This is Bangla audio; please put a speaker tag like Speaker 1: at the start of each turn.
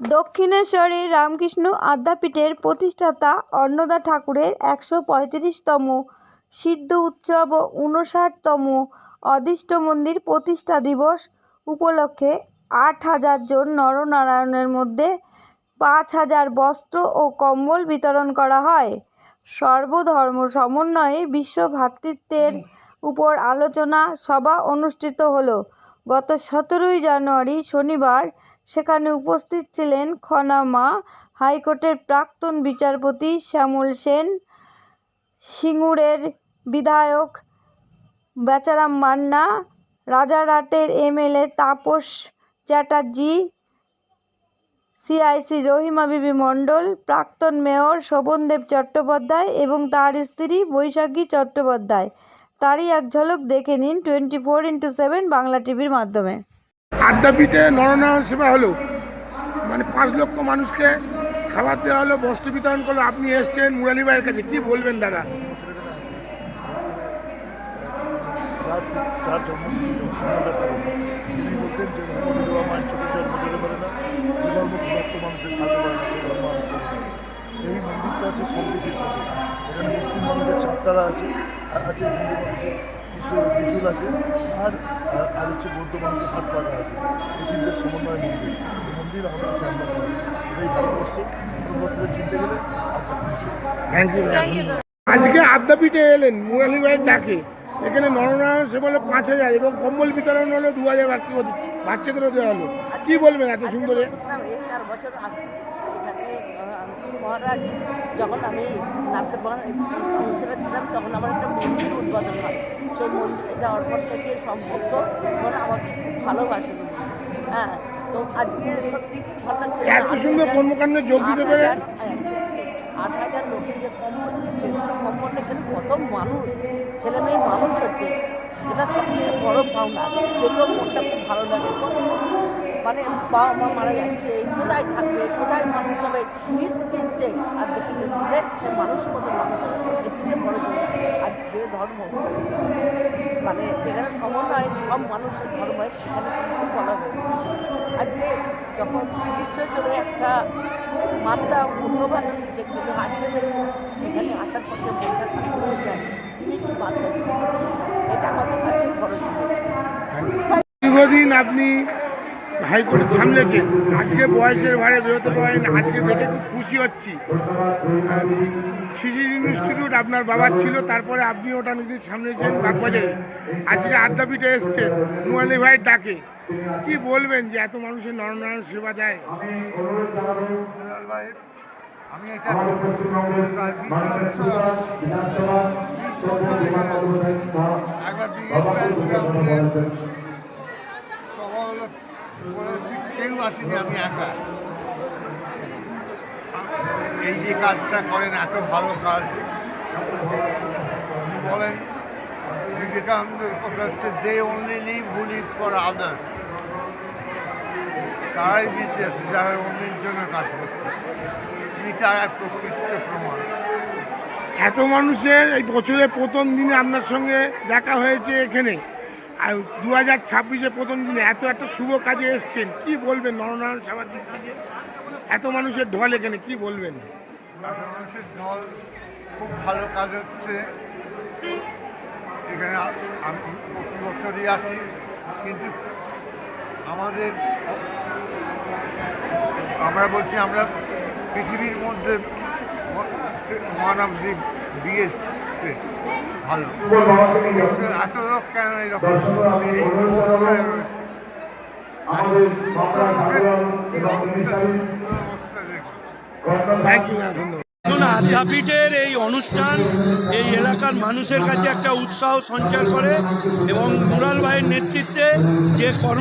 Speaker 1: দক্ষিণেশ্বরী রামকৃষ্ণ আদ্যাপীঠের প্রতিষ্ঠাতা অন্নদা ঠাকুরের একশো পঁয়ত্রিশতম সিদ্ধ উৎসব ও ঊনষাটতম অদৃষ্ট মন্দির প্রতিষ্ঠা দিবস উপলক্ষে আট হাজার জন নরনারায়ণের মধ্যে পাঁচ হাজার বস্ত্র ও কম্বল বিতরণ করা হয়। সর্বধর্ম সমন্বয়ে বিশ্ব ভ্রাতৃত্বের উপর আলোচনা সভা অনুষ্ঠিত হলো। গত সতেরোই জানুয়ারি শনিবার সেখানে উপস্থিত ছিলেন খনামা হাইকোর্টের প্রাক্তন বিচারপতি শ্যামল সেন, সিঙ্গুরের বিধায়ক বেচারাম মান্না, রাজারহাটের এমএলএ তাপস চ্যাটার্জি, সিআইসি রহিমা বিবি মণ্ডল, প্রাক্তন মেয়র শোভনদেব চট্টোপাধ্যায় এবং তার স্ত্রী বৈশাখী চট্টোপাধ্যায়। তারই এক ঝলক দেখে নিন twenty four into seven Bangla টিভির মাধ্যমে।
Speaker 2: আদ্যাপীঠে নরনারায়ণ সেবা হলো। মানে পাঁচ লক্ষ মানুষকে খাবার দেওয়া হলো, বস্ত্র বিতরণ করল। আপনি এসছেন মুরালি ভাইয়ের কাছে, কি বলবেন দাদা।
Speaker 3: এই মন্দিরটা এখানে মুসলিম মানুষের আছে আছে হিন্দু মানুষের ত্রিশূল ত্রিশূল আছে আর আর- হচ্ছে বৌদ্ধ মানুষের হাত পাকা আছে এই তিনটের সমন্বয় মন্দির এই মন্দির আমাদের কাছে অ্যাম্বাসাডার এটাই ভারতবর্ষ। ভারতবর্ষকে চিনতে গেলে
Speaker 2: থ্যাংক ইউ আজকে আদ্যাপীঠে এলেন মুরালি ভাইয়ের ডাকে। এখানে নরনারায়ণ সে বলে পাঁচ হাজার এবং কম্বল বিতরণ হলো দু হাজার বাচ্চাদেরও দেওয়া হলো। কি বলবেন এত সুন্দর?
Speaker 4: আহ, মহারাজ যখন আমি নাটকের কাউন্সিলার ছিলাম তখন আমার একটা মন্দির উদ্বোধন হয়। সেই মন্দিরে যাওয়ার পর থেকে সম্পর্ক মানে আমাকে খুব ভালোবাসে হ্যাঁ তো আজকে সত্যি খুব ভালো লাগছে
Speaker 2: এত সুন্দর কর্মকাণ্ডে যোগ দিতে পেরে।
Speaker 4: আট হাজার- হ্যাঁ, আট হাজার লোকের যে কম্বল দিচ্ছে সেই কম্বলটা এখানে কত মানুষ ছেলে মেয়ে মানুষ হচ্ছে। এটা সব থেকে বড় পাওনা। দেখলেও মনটা খুব ভালো লাগে। মানে বাবা মা মারা যাচ্ছে কোথায় থাকবে, কোথায় মানুষ হবে, নিশ্চিন্তে আর দেখে দিলে সে মানুষ মতো মানুষ হবে। এর বড় আর যে ধর্ম মানে এখানে সমন্বয়, সব মানুষের ধর্মের কিন্তু বলা হয়েছে। আজকে যখন বিশ্ব জুড়ে একটা মাত্রা মূল্যবান দিচ্ছে কিন্তু আজকে দেখুন সেখানে আসার পথে মনটা শান্ত হয়ে যায়, তিনি কি দিচ্ছেন? এটা আমাদের কাছে বড়
Speaker 2: দীর্ঘদিন আপনি হাইকোর্টে সামলেছেন আজকে বয়সের ভারে বেরোতে পারেন আজকে দেখে খুব খুশি হচ্ছি। সিসি ইনস্টিটিউট আপনার বাবার ছিল, তারপরে আপনি ওটা নিজে সামলেছেন বাগবাজারে। আজকে আদ্যাপীঠে এসছেন, নুয়ালি ভাইয়ের ডাকে। কি বলবেন যে এত মানুষের নরনারায়ণ সেবা দেয়?
Speaker 5: আমি এটা। একবার ব্রিগেড ব্যান্ড গ্রাউন্ডে সভা হলো বলেছি কেউ আসেনি, আমি একা। এই যে কাজটা করেন, এত ভালো কাজ। বলেন বিবেকানন্দের কথা হচ্ছে they only live who live for others. তারাই বেঁচে আছে, যারা অন্যের জন্য কাজ করছে। তার এক প্রকৃষ্ট প্রমাণ।
Speaker 2: এত মানুষের এই বছরের প্রথম দিনে আপনার সঙ্গে দেখা হয়েছে এখানে। আর দু হাজার ছাব্বিশে প্রথম দিনে এত একটা শুভ কাজে এসছেন, কি বলবেন? নরনারায়ণ সেবা দিক থেকে এত মানুষের ঢল এখানে, কি বলবেন?
Speaker 5: মানুষের দল খুব ভালো কাজ হচ্ছে। এখানে আমি প্রতি বছরই আসি, কিন্তু আমাদের, আমরা বলছি আমরা পৃথিবীর মধ্যে one of the biggest state ভালো। এত লোক কেন এরকম? এই অবস্থায় রয়েছে।
Speaker 6: আদ্যাপীঠের এই অনুষ্ঠান এই এলাকার মানুষের কাছে একটা উৎসাহ সঞ্চার করে এবং মুরাল ভাইয়ের নেতৃত্বে যে কর্ম